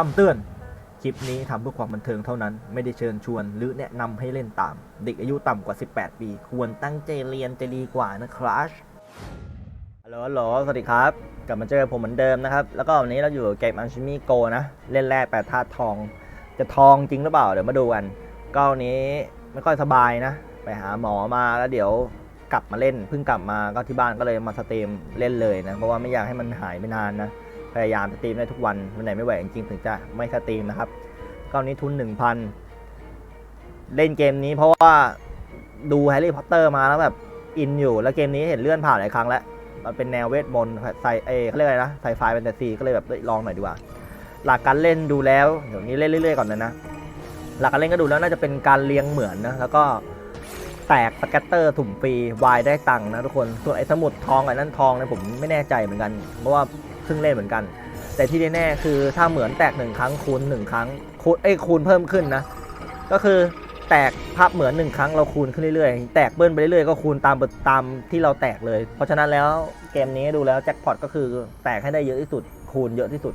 คำเตือน คลิปนี้ทำเพื่อความบันเทิงเท่านั้น ไม่ได้เชิญชวน หรือแนะนำให้เล่นตาม เด็กอายุต่ำกว่า 18 ปี ควรตั้งใจเรียนจะดีกว่านะครับฮัลโหลฮัลโหลสวัสดีครับ กลับมาเจอผมเหมือนเดิมนะครับ แล้วก็วันนี้เราอยู่กับเกมอันชิมิโกนะ เล่นแร่แปดธาตุทอง จะทองจริงหรือเปล่า เดี๋ยวมาดูกัน ก็วันนี้ไม่ค่อยสบายนะ ไปหาหมอมาแล้วเดี๋ยวกลับมาเล่น เพิ่งกลับมาก็ที่บ้านก็เลยมาสเตรีมเล่นเลยนะ เพราะว่าไม่อยากให้มันหายไปนานนะ พยายามสตรีมได้ทุกวันวันไหนไม่ไหวจริงๆถึงจะไม่สตรีมนะครับก็วันนี้ทุน 1,000 เล่นเกมนี้เพราะว่าดูแฮร์รี่พอตเตอร์มาแล้วแบบอินอยู่ แล้วเกมนี้เห็นเลื่อนผ่านหลายครั้งแล้ว มันเป็นแนวเวทมนต์ใส่เอเขาเรียกอะไรนะไซไฟแฟนตาซีก็เลยแบบลองหน่อยดีกว่า หลักการเล่นดูแล้วเดี๋ยวนี้เล่นเรื่อยๆก่อนนะนะ หลักการเล่นก็ดูแล้วน่าจะเป็นการเลี้ยงเหมือนนะแล้วก็แตกสแกตเตอร์ถุ่มฟรีวายได้ตังค์นะทุกคน ส่วนไอ้สมุดทองไอ้นั่นทองเนี่ยผมไม่แน่ใจเหมือนกัน เพราะว่า เพิ่งเล่นเหมือนกัน แต่ที่แน่ๆคือถ้าเหมือนแตกหนึ่งครั้งคูณหนึ่งครั้งคูณเอ้คูณเพิ่มขึ้นนะ ก็คือแตกภาพเหมือนหนึ่งครั้งเราคูณขึ้นเรื่อยๆ แตกเบิ้ลไปเรื่อยๆก็คูณตามตามที่เราแตกเลย เพราะฉะนั้นแล้วเกมนี้ดูแล้วแจ็คพอตก็คือแตกให้ได้เยอะที่สุดคูณเยอะที่สุด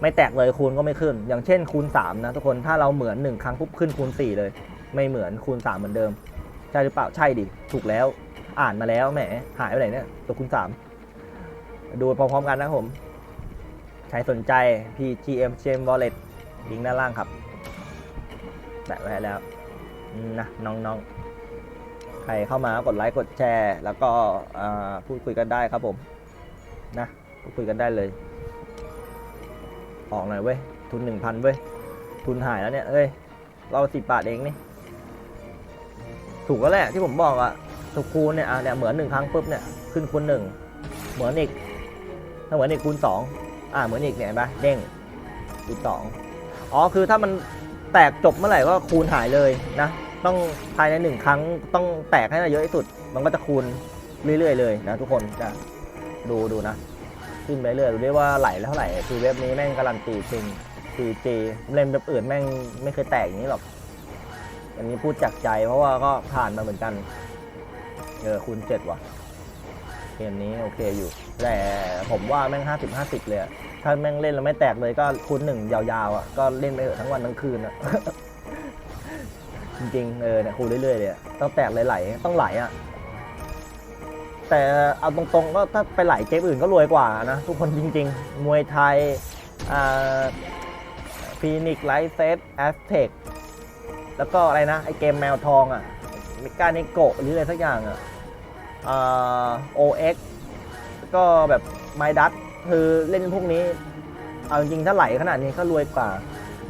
ไม่แตกเลยคูณก็ไม่ขึ้น อย่างเช่นคูณ3นะทุกคนถ้าเราเหมือน 1 ครั้งปุ๊บขึ้นคูณ 4 เลย ไม่เหมือนคูณ 3 เหมือนเดิมใช่หรือเปล่าใช่ดิถูกแล้ว อ่านมาแล้วแหมหายไปไหนเนี่ยตัวคูณ3 ดูพร้อมๆกันนะครับผม ใครสนใจ PGM Gem Wallet ลิงก์ด้านล่างครับแปะไว้แล้วนะน้องๆ ใครเข้ามากดไลค์กดแชร์ แล้วก็พูดคุยกันได้ครับผม นะพูดคุยกันได้เลย ออกหน่อยเว้ย ทุนหนึ่งพันเว้ย ทุนหายแล้วเนี่ยเอ้ย เราสิบบาทเองนี่ ถูกแล้วแหละที่ผมบอกอะถูกคูณเนี่ยอะเนี่ยเหมือนหนึ่งครั้งปุ๊บเนี่ย ขึ้นคูณหนึ่งเหมือนอีก ถ้าเหมือนอีกคูณสองอ่าเหมือนอีกเนี่ยเห็นปะเด้งคูณสองอ๋อคือถ้ามันแตกจบเมื่อไหร่ก็คูณหายเลยนะ ต้องภายในหนึ่งครั้งต้องแตกให้ได้เยอะที่สุด มันก็จะคูณเรื่อยๆเลยนะทุกคนจะดูดูนะ ขึ้นไปเรื่อยดูได้ว่าไหลแล้วเท่าไหร่คือเว็บนี้แม่งการันตีจริง 4G เล่นเว็บอื่นแม่งไม่เคยแตกอย่างนี้หรอก อันนี้พูดจากใจเพราะว่าก็ผ่านมาเหมือนกัน เออคูณเจ็ดว่ะ เกมนี้โอเคอยู่ แต่ผมว่าแม่ง 50 50 เลยอะถ้าแม่งเล่นแล้วไม่แตกเลยก็คูณหนึ่งยาวๆอะก็เล่นไปเถอะทั้งวันทั้งคืนอะ จริงๆเออเนี่ยคูณเรื่อยๆเลยอะต้องแตกไหลๆต้องไหลอะแต่เอาตรงๆก็ถ้าไปไหลเกมอื่นก็รวยกว่านะ ทุกคนจริง ๆ มวยไทยอ่าฟีนิกไลท์เซตแอสเทคแล้วก็อะไรนะ ไอเกมแมวทองอะมิก้าเนโกะหรืออะไรสักอย่างอะอ่า โอเอ็กก็แบบไมดัตคือเล่นพวกนี้ เอาจริงถ้าไหลขนาดนี้ก็รวยกว่า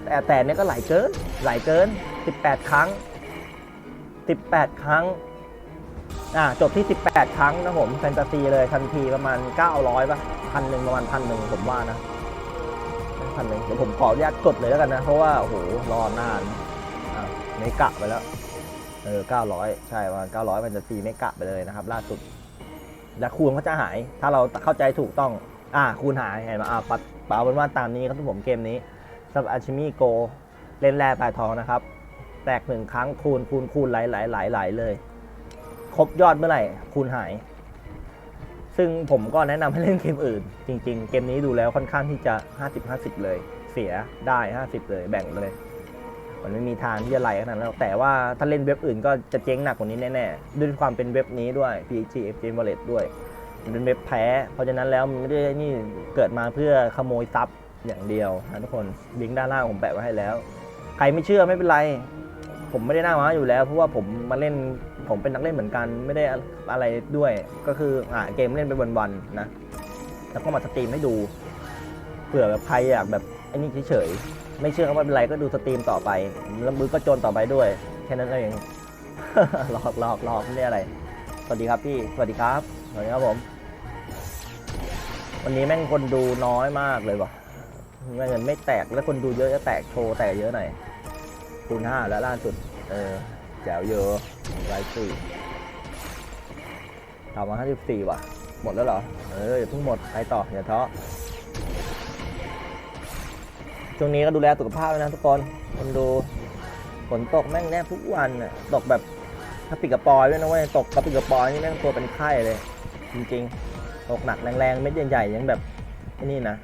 แต่แต่เนี้ยก็ไหลเกิน ไหลเกิน 18 ครั้ง 18 ครั้งอ่าจบที่ 18 ครั้งนะผมแฟนตาซีเลยทันทีประมาณ 900ป่ะพันหนึ่งประมาณพันหนึ่งผมว่านะพันหนึ่งเดี๋ยวผมขออนุญาตกดเลยแล้วกันนะ เพราะว่า โอ้โห รอนานอ่าไม่กะไปแล้ว เออ900 ใช่ประมาณ900แฟนตาซีไม่กะไปเลยนะครับ ล่าสุด และคูณเขาจะหาย ถ้าเราเข้าใจถูกต้อง อ่าคูณหายเห็นไหมอ่าปัดเปล่าเป็นว่าตามนี้ครับทุกผมเกมนี้สับอาชิมิโกเล่นแร่ปลายทองนะครับ แตกหนึ่งครั้งคูณคูณคูณหลายหลายหลายหลายเลย ครบยอดเมื่อไหร่คูณหาย ซึ่งผมก็แนะนำให้เล่นเกมอื่น จริง ๆ เกมนี้ดูแล้วค่อนข้างที่จะ 50-50 เลย เสียได้ 50 เลยแบ่งเลย มันไม่มีทางที่จะไหลขนาดนั้นหรอกแต่ว่าถ้าเล่นเว็บอื่นก็จะเจ๊งหนักกว่านี้แน่ๆ ด้วยความเป็นเว็บนี้ด้วย PG Exchange Wallet ด้วย มันเป็นเว็บแพ้ เพราะฉะนั้นแล้วมันไม่ได้นี่เกิดมาเพื่อขโมยทรัพย์อย่างเดียวนะทุกคนลิงก์ด้านล่างผมแปะไว้ให้แล้ว ใครไม่เชื่อไม่เป็นไร ผมไม่ได้หน้าม้าอยู่แล้ว เพราะว่าผมมาเล่นผมเป็นนักเล่นเหมือนกันไม่ได้อะไรด้วย ก็คือหาเกมเล่นไปวันๆนะแล้วก็มาสตรีมให้ดูเผื่อแบบใครอยากแบบไอ้นี่เฉยๆ ไม่เชื่อก็ไม่เป็นไรก็ดูสตรีมต่อไป แล้วมือก็โจนต่อไปด้วย แค่นั้นเองหลอกหลอกหลอกไม่ได้อะไร สวัสดีครับพี่ สวัสดีครับ สวัสดีครับผม วันนี้แม่งคนดูน้อยมากเลยว่ะแม่งเงินไม่แตกแล้วคนดูเยอะจะแตกโชว์แตกเยอะหน่อยคูณห้าแล้วล่าสุด เออแจ๋วเยอะไลฟ์สี่ทำมาห้าสิบสี่ว่ะ หมดแล้วเหรอ เอออย่าเพิ่งหมดไปต่ออย่าท้อ ช่วงนี้ก็ดูแลสุขภาพไว้นะทุกคนคนดูฝนตกแม่งแน่ทุกวันน่ะตกแบบถ้าปิดกระปอยด้วยนะเว้ยตกกระปิดกระปอยนี่แม่งตัวเป็นไข้เลย จริงๆตกหนักแรงๆเม็ดใหญ่ๆยังแบบนี่นะ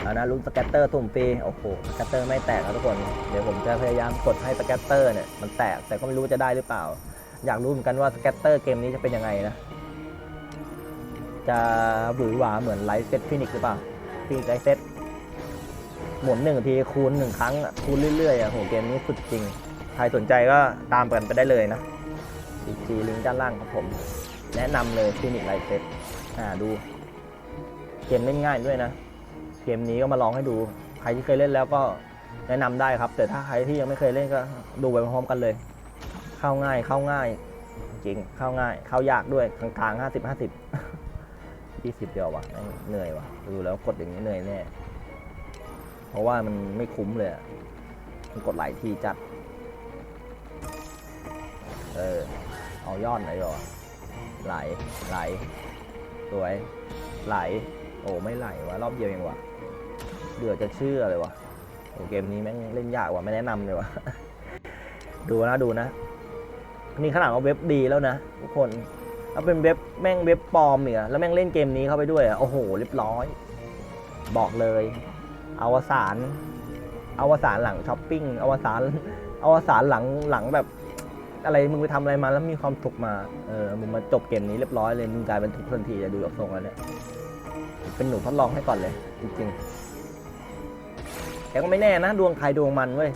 เอานะลุ้นสแกตเตอร์ตุ่มปีโอ้โหสแกตเตอร์ไม่แตกครับทุกคน เดี๋ยวผมจะพยายามกดให้สแกตเตอร์เนี่ยมันแตกแต่ก็ไม่รู้จะได้หรือเปล่า อยากรู้เหมือนกันว่าสแกตเตอร์เกมนี้จะเป็นยังไงนะ จะหวือหวาเหมือนไลท์เซตฟินิกหรือเปล่าฟินิกไลท์เซต หมุนหนึ่งทีคูณหนึ่งครั้งอะคูณเรื่อยๆอะโหเกมนี้สุดจริง ใครสนใจก็ตามกันไปได้เลยนะดีจีลิงก์ด้านล่างครับผม แนะนำเลยฟินิกไลเซตอ่าดู เกมเล่นง่ายด้วยนะ เกมนี้ก็มาลองให้ดู ใครที่เคยเล่นแล้วก็แนะนำได้ครับ แต่ถ้าใครที่ยังไม่เคยเล่นก็ดูไปพร้อมกันเลย เข้าง่ายเข้าง่าย จริงเข้าง่าย เข้ายากด้วยกลางๆห้าสิบห้าสิบยี่สิบเดียววะแม่งเหนื่อยวะดูแล้วกดอย่างนี้เหนื่อยแน่ เพราะว่ามันไม่คุ้มเลยมันกดหลายทีจัด เออ เอายอดหน่อยดีกว่าไหล ไหล สวย ไหล โอ้ไม่ไหลวะรอบเดียวเองวะเดือดจะเชื่อเลยวะโอ้เกมนี้แม่งเล่นยากว่ะไม่แนะนำเลยวะดูนะดูนะ นี่ขนาดว่าเว็บดีแล้วนะทุกคนถ้าเป็นเว็บแม่งเว็บปลอมเนี่ยแล้วแม่งเล่นเกมนี้เข้าไปด้วยอะโอ้โหเรียบร้อย บอกเลย อวสานอวสานหลังช้อปปิ้งอวสานอวสานหลังหลังแบบอะไรมึงไปทำอะไรมาแล้วมีความสุขมา เออ มึงมาจบเกมนี้เรียบร้อยเลย มึงกลายเป็นทุกทันทีจะดูออกทรงแล้วเนี่ย เป็นหนูทดลองให้ก่อนเลย จริงๆแต่ก็ไม่แน่นะ ดวงใครดวงมันเว้ย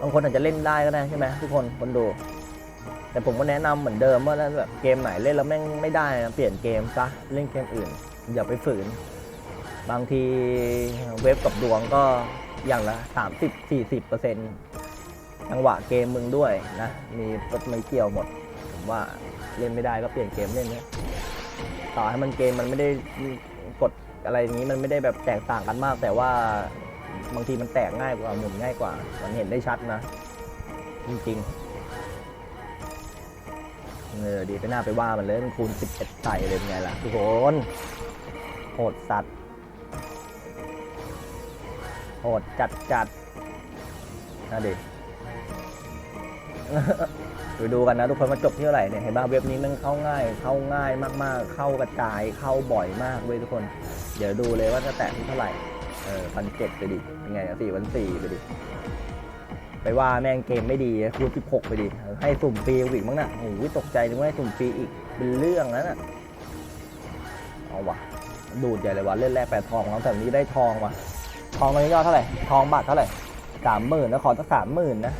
บางคนอาจจะเล่นได้ก็ได้ใช่ไหมทุกคน คนดู แต่ผมก็แนะนำเหมือนเดิมว่าถ้าแบบเกมไหนเล่นแล้วแม่งไม่ได้นะเปลี่ยนเกมซะ เล่นเกมอื่น อย่าไปฝืน บางทีเว็บกับดวงก็อย่างละ 30 40เปอร์เซ็นต์จังหวะเกมมึงด้วยนะ มีไม่เกี่ยวหมด ผมว่าเล่นไม่ได้ก็เปลี่ยนเกมเล่นนะต่อให้มันเกมมันไม่ได้กดอะไรอย่างนี้มันไม่ได้แบบแตกต่างกันมาก แต่ว่าบางทีมันแตกง่ายกว่าหมุนง่ายกว่า มันเห็นได้ชัดนะ จริงๆเออดีไปหน้าไปว่ามันเลยมันคูณ11ใส่เลยเป็นไงล่ะทุกคนโหดสัตว์ โหดจัดจัดนะดิไปดูกันนะทุกคนมาจบที่เท่าไหร่เนี่ยเห็นป่ะเว็บนี้มันเข้าง่าย เข้าง่ายมากๆ เข้ากระจายเข้าบ่อยมากเว้ยทุกคน เดี๋ยวดูเลยว่าจะแตะที่เท่าไหร่เออพันเจ็ดไปดิเป็นไงสี่พันสี่ไปดิไปว่าแม่งเกมไม่ดีคูณ16ไปดิให้สุ่มฟรีอีกมั้งน่ะโอ้โหตกใจนึกว่าให้สุ่มฟรีอีกเป็นเรื่องแล้วน่ะเอาวะดูดใหญ่เลยว่ะเล่นแรกแปดทองแล้วแต่นี้ได้ทองวะ ทองตอนนี้ยอดเท่าไหร่ ทองบาทเท่าไหร่สามหมื่นแล้วขอสักสามหมื่นนะ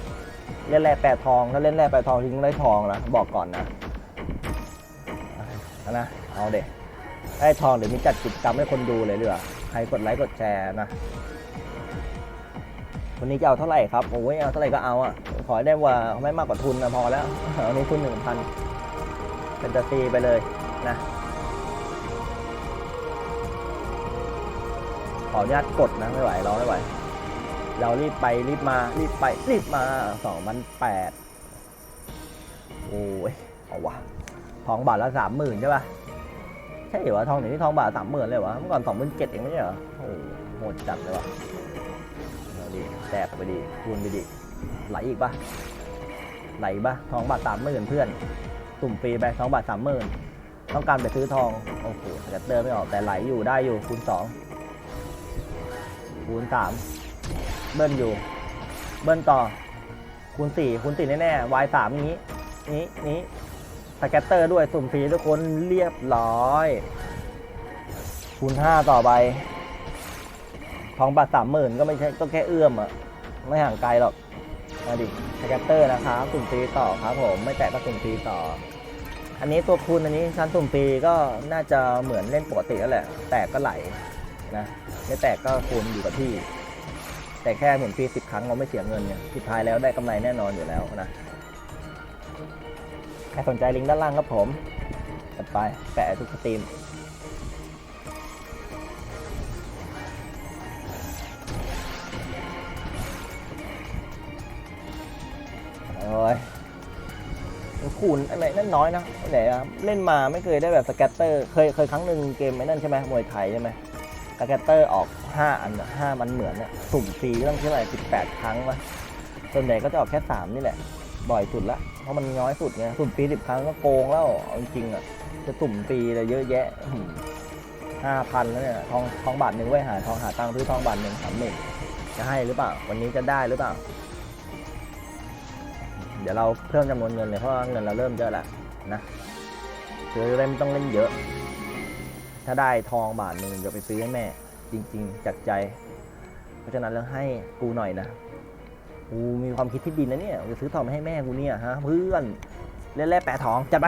เล่นแรกแปดทอง ถ้าเล่นแรกแปดทองทิ้งได้ทองนะบอกก่อนนะนะ เอาเด็ได้ทองเดี๋ยวมีจัดกิจกรรมให้คนดูเลยดีกว่าใครกดไลค์กดแชร์นะ วันนี้จะเอาเท่าไหร่ครับ โอ้ยเอาเท่าไหร่ก็เอาอะ ขอได้ว่าไม่มากกว่าทุนนะพอแล้วอานี้ทุนหนึ่งพันเป็นตาซีไปเลยนะ ออนุญาตกดนะไม่ไหวร้อไม่ไหว เรารีบไปรีบมารีบไปรีบมาสองพันแปดโอ้ยเอาวะทองบาทละสามหมื่นใช่ป่ะใช่เหรอทองเดี๋ยวนี้ทองบาทสามหมื่นเลยวะเมื่อก่อนสองหมื่นเจ็ดเองไม่ใช่เหรอโอ้โหโหดจัดเลยวะเอาดิแตกไปดิคูณไปดิไหลอีกปะไหลอีกปะทองบาทสามหมื่นเพื่อนตุ่มฟรีไปทองบาทสามหมื่นต้องการไปซื้อทองโอ้โหแกตเตอร์ไม่ออกแต่ไหลอยู่ได้อยู่คูณสอง คูณสามเบิ้ลอยู่ เบิ้ลต่อ คูณสี่คูณสี่แน่ๆ y สามนี้ นี้นี้สแกตเตอร์ด้วยสุ่มฟรีทุกคนเรียบร้อย คูณห้าต่อไปทองบาทสามหมื่นก็ไม่ใช่ก็แค่เอื้อมอะไม่ห่างไกลหรอกมาดิสแกตเตอร์นะครับสุ่มฟรีต่อครับผมไม่แตะก็สุ่มฟรีต่อ อันนี้ตัวคูณอันนี้ชั้นสุ่มฟรีก็น่าจะเหมือนเล่นปกติแล้วแหละ แตกก็ไหล นะไม่แตกก็คูณอยู่กับที่ แต่แค่หมุนฟรีสิบครั้งเราไม่เสียเงินเนี่ยสุดท้ายแล้วได้กำไรแน่นอนอยู่แล้วนะใครสนใจลิงก์ด้านล่างครับผมจัดไปแปะทุกสตรีมโอ้ยคูณไอ้ไหนนั่นน้อยนะไอ้ไหนอะเล่นมาไม่เคยได้แบบสแกตเตอร์ เคยเคยครั้งหนึ่งเกมไอ้นั่นใช่ไหมมวยไทยใช่ไหม สแกเตอร์ออก5อันห้ามันเหมือนอะสุ่มฟีต้องเท่าไหร่18 ครั้งวะส่วนใหญ่ก็จะออกแค่ 3 นี่แหละ บ่อยสุดละ เพราะมันน้อยสุดไงสุ่มฟรี10 ครั้งก็โกงแล้วเอาจริงๆอะจะสุ่มฟรีเลยเยอะแยะห้าพันแล้วเนี่ยทองทองบาทหนึ่งไว้ยหาทองหาตังค์ซื้อทองบาทหนึ่งสามหมื่นจะให้หรือเปล่า วันนี้จะได้หรือเปล่า เดี๋ยวเราเพิ่มจำนวนเงินเลยเพราะเงินเราเริ่มเยอะแล้วนะคือเล่นต้องเล่นเยอะ ถ้าได้ทองบาทหนึ่งจะไปซื้อให้แม่ จริง ๆ จากใจ เพราะฉะนั้นเราให้กูหน่อยนะ กูมีความคิดที่ดีนะเนี่ยจะซื้อทองมาให้แม่กูเนี่ยฮะเพื่อนเล่นแร่แปะทองจัดไป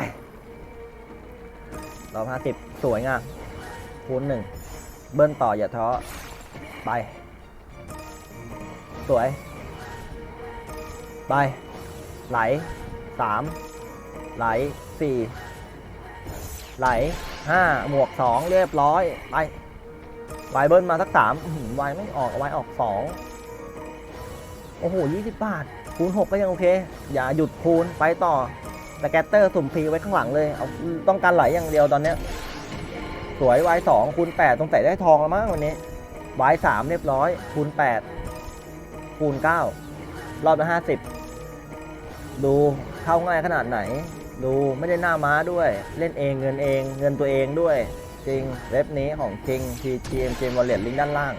เราห้าสิบสวยงามคูณหนึ่งเบิ้ลต่ออย่าท้อไป สวย ไป ไหลสามไหลสี่ ไหลห้าหมวกสองเรียบร้อยไปวายเบิ้ลมาสักสามอื้อหือวายไม่ออกวายออกสองโอ้โหยี่สิบบาท คูณหกก็ยังโอเค อย่าหยุดคูณไปต่อสแกตเตอร์สุ่มฟรีไว้ข้างหลังเลยเอาต้องการไหลอย่างเดียวตอนเนี้ยสวยวายสองคูณแปดต้องใส่ได้ทองแล้วมั้งวันนี้วายสามเรียบร้อยคูณแปดคูณเก้ารอบละห้าสิบดูเข้าง่ายขนาดไหน ดูไม่ได้หน้าม้าด้วย เล่นเองเงินเอง เงินตัวเองด้วย จริงเว็บนี้ของจริง TGM Game Wallet ลิงก์ด้านล่าง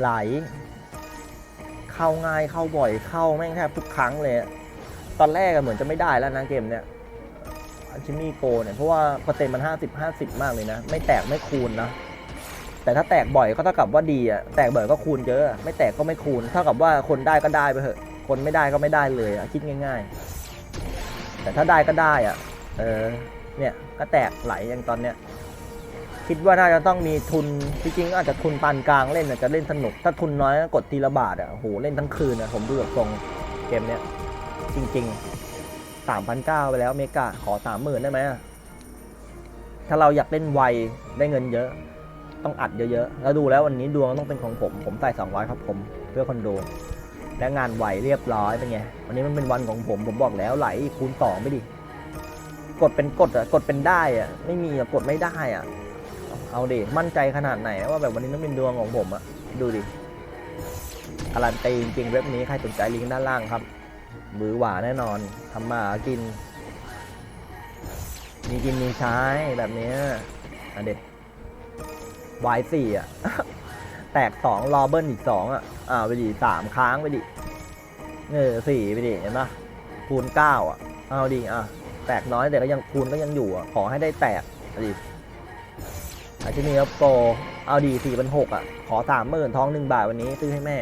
ไหล เข้าง่ายเข้าบ่อยเข้าแม่งแทบทุกครั้งเลย ตอนแรกเหมือนจะไม่ได้แล้วนะเกมเนี้ยชิมี่โกเนี่ย เพราะว่าเปอร์เซ็นต์มัน 50 50 มากเลยนะ ไม่แตกไม่คูณนะ แต่ถ้าแตกบ่อยก็เท่ากับว่าดีอะแตกบ่อยก็คูณเยอะ ไม่แตกก็ไม่คูณ เท่ากับว่าคนได้ก็ได้ไปเถอะ คนไม่ได้ก็ไม่ได้เลยอะคิดง่าย ๆ แต่ถ้าได้ก็ได้อะเออ เนี่ยก็แตกไหลอย่างตอนเนี้ย คิดว่าน่าจะต้องมีทุนจริงๆอาจจะทุนปานกลางเล่นจะเล่นสนุก ถ้าทุนน้อยก็กดทีละบาทอะโหเล่นทั้งคืนอะผมดูแบบทรงเกมเนี้ยจริงๆสามพันเก้าไปแล้วเมกาขอสามหมื่นได้ไหมถ้าเราอยากเล่นไวได้เงินเยอะ ต้องอัดเยอะๆ แล้วดูแล้ววันนี้ดวงต้องเป็นของผม ผมใส่สองร้อยครับผม เพื่อคนดู และงานไหวเรียบร้อยเป็นไงวันนี้มันเป็นวันของผมผมบอกแล้วไหลคูณสองไม่ดิกดเป็นกดอะกดเป็นได้อะไม่มีอะกดไม่ได้อะเอาดิมั่นใจขนาดไหนว่าแบบวันนี้ต้องเป็นดวงของผมอะดูดิการันตีจริงเว็บนี้ใครสนใจลิงก์ด้านล่างครับมือหวาแน่นอนทำมาหากิน มีกินมีใช้แบบนี้อะเด็ดวายสี่อะ แตกสองรอเบิลอีกสองอะอ่าไปดิสามค้างไปดิเออสี่ไปดิเห็นปะคูณเก้าอะเอาดิอะแตกน้อยแต่ก็ยังคูณก็ยังอยู่อะขอให้ได้แตกดิอาชินีครับโปรเอาดีสี่เป็นหกอะ ขอสามหมื่นทองหนึ่งบาทวันนี้ซื้อให้แม่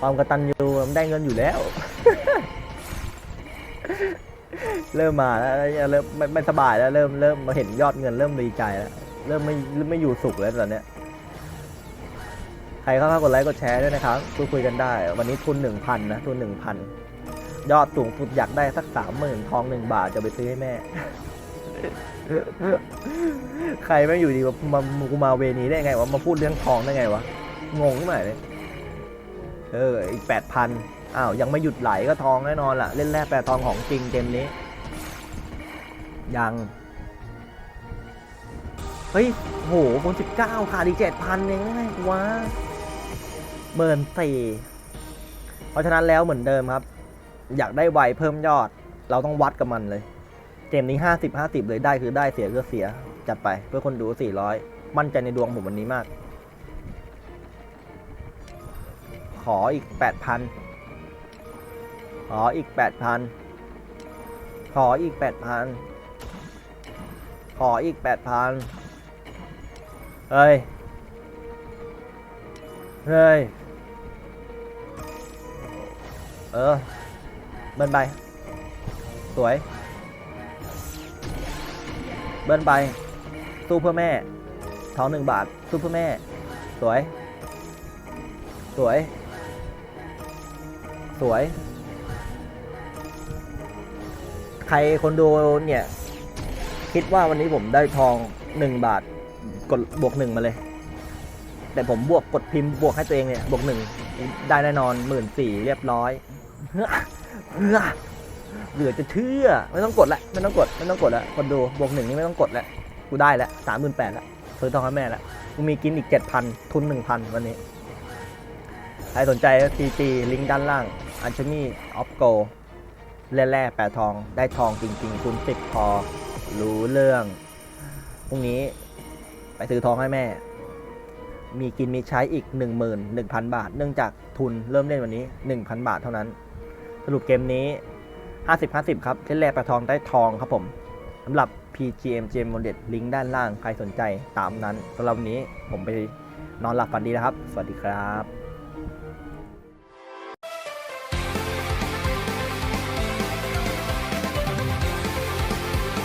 ความกระตันยูมันได้เงินอยู่แล้ว เริ่มมาแล้วเริ่มไม่ไม่สบายแล้ว เริ่มเริ่มมาเห็นยอดเงินเริ่มดีใจแล้ว เริ่มไม่ไม่อยู่สุขแล้วตอนเนี้ย ใครเข้ามากดไลค์กดแชร์ด้วยนะครับพูดคุยกันได้ วันนี้ทุนหนึ่งพันนะ ทุนหนึ่งพันยอดสูงสุดอยากได้สักสามหมื่นทองหนึ่งบาทจะไปซื้อให้แม่ ใครไม่อยู่ดีมามากูมาเวนี้ได้ไงวะมาพูดเรื่องทองได้ไงวะ งงขึ้นมาเลยเอออีกแปดพันอ้าว ยังไม่หยุดไหลก็ทองแน่นอนล่ะ เล่นแร่แปรทองของจริงเกมนี้ ยัง เฮ้ย โหคนสิบเก้าขาดอีกเจ็ดพันเองไงวะ เบิร์นสี่เพราะฉะนั้นแล้วเหมือนเดิมครับ อยากได้ไวเพิ่มยอด เราต้องวัดกับมันเลย เกมนี้ห้าสิบห้าสิบเลยได้คือได้เสียก็เสีย จัดไปเพื่อคนดูสี่ร้อยมั่นใจในดวงผมวันนี้มาก ขออีกแปดพันขออีกแปดพันขออีกแปดพันขออีกแปดพันเฮ้ย เฮ้ย เออ เบิ้ลไป สวย เบิ้ลไป สู้เพื่อแม่ทองหนึ่งบาท สู้เพื่อแม่ สวย สวย สวย ใครคนดูเนี่ย คิดว่าวันนี้ผมได้ทองหนึ่งบาท กดบวกหนึ่งมาเลย แต่ผมบวกกดพิมพ์บวกให้ตัวเองเนี่ย บวกหนึ่งได้แน่นอนหมื่นสี่เรียบร้อย เฮ้อเฮ้อเหลือจะเชื่อไม่ต้องกดละไม่ต้องกดไม่ต้องกดละคนดูบวกหนึ่งนี่ไม่ต้องกดละกูได้ละสามหมื่นแปดละซื้อทองให้แม่ละกูมีกินอีกเจ็ดพันทุนหนึ่งพันวันนี้ใครสนใจทีจีลิงก์ด้านล่างอัญชมีออฟโกแร่แร่แปดทองได้ทองจริงๆคุณติดพอรู้เรื่องพรุ่งนี้ไปซื้อทองให้แม่ มีกินมีใช้อีก 11,000 บาท เนื่องจากทุนเริ่มเล่นวันนี้ 1,000 บาทเท่านั้น สรุปเกมนี้ 50-50 ครับเล่นแรกประทองได้ทองครับผมสำหรับ PGM GM m o d e l ลิงก์ด้านล่าง ใครสนใจตามนั้นสำหรับวันนี้ผมไปนอนหลับฝันดีนะครับ สวัสดีครับ